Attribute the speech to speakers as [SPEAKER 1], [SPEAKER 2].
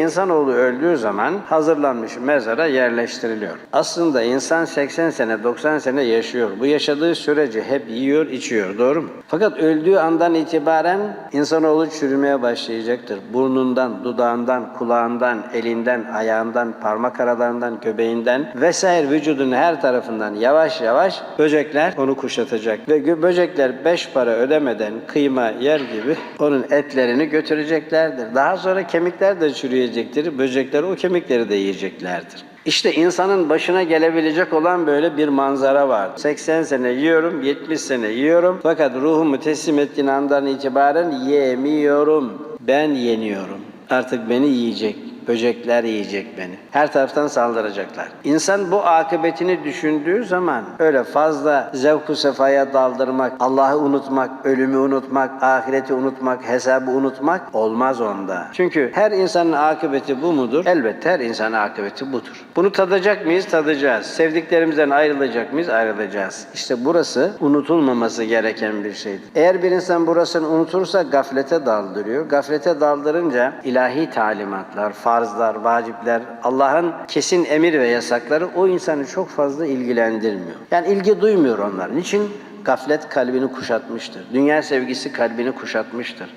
[SPEAKER 1] İnsanoğlu öldüğü zaman hazırlanmış mezara yerleştiriliyor. Aslında insan 80 sene 90 sene yaşıyor. Bu yaşadığı sürece hep yiyor içiyor doğru mu? Fakat öldüğü andan itibaren insanoğlu çürümeye başlayacaktır. Burnundan, dudağından, kulağından, elinden, ayağından, parmak aralarından, göbeğinden vesaire vücudun her tarafından yavaş yavaş böcekler onu kuşatacak. Ve böcekler beş para ödemeden kıyma yer gibi onun etlerini götüreceklerdir. Daha sonra kemikler de çürüyecektir. Böcekler o kemikleri de yiyeceklerdir. İşte insanın başına gelebilecek olan böyle bir manzara var. 80 sene yiyorum, 70 sene yiyorum. Fakat ruhumu teslim ettiğin andan itibaren yemiyorum. Ben yeniyorum. Artık beni yiyecek. Böcekler yiyecek beni. Her taraftan saldıracaklar. İnsan bu akıbetini düşündüğü zaman öyle fazla zevku sefaya daldırmak, Allah'ı unutmak, ölümü unutmak, ahireti unutmak, hesabı unutmak olmaz onda. Çünkü her insanın akıbeti bu mudur? Elbette her insanın akıbeti budur. Bunu tadacak mıyız? Tadacağız. Sevdiklerimizden ayrılacak mıyız? Ayrılacağız. İşte burası unutulmaması gereken bir şeydir. Eğer bir insan burasını unutursa gaflete daldırıyor. Gaflete daldırınca ilahi talimatlar, farzlar, vacipler, Allah'ın kesin emir ve yasakları o insanı çok fazla ilgilendirmiyor. Yani ilgi duymuyor onlar. Niçin? Gaflet kalbini kuşatmıştır. Dünya sevgisi kalbini kuşatmıştır.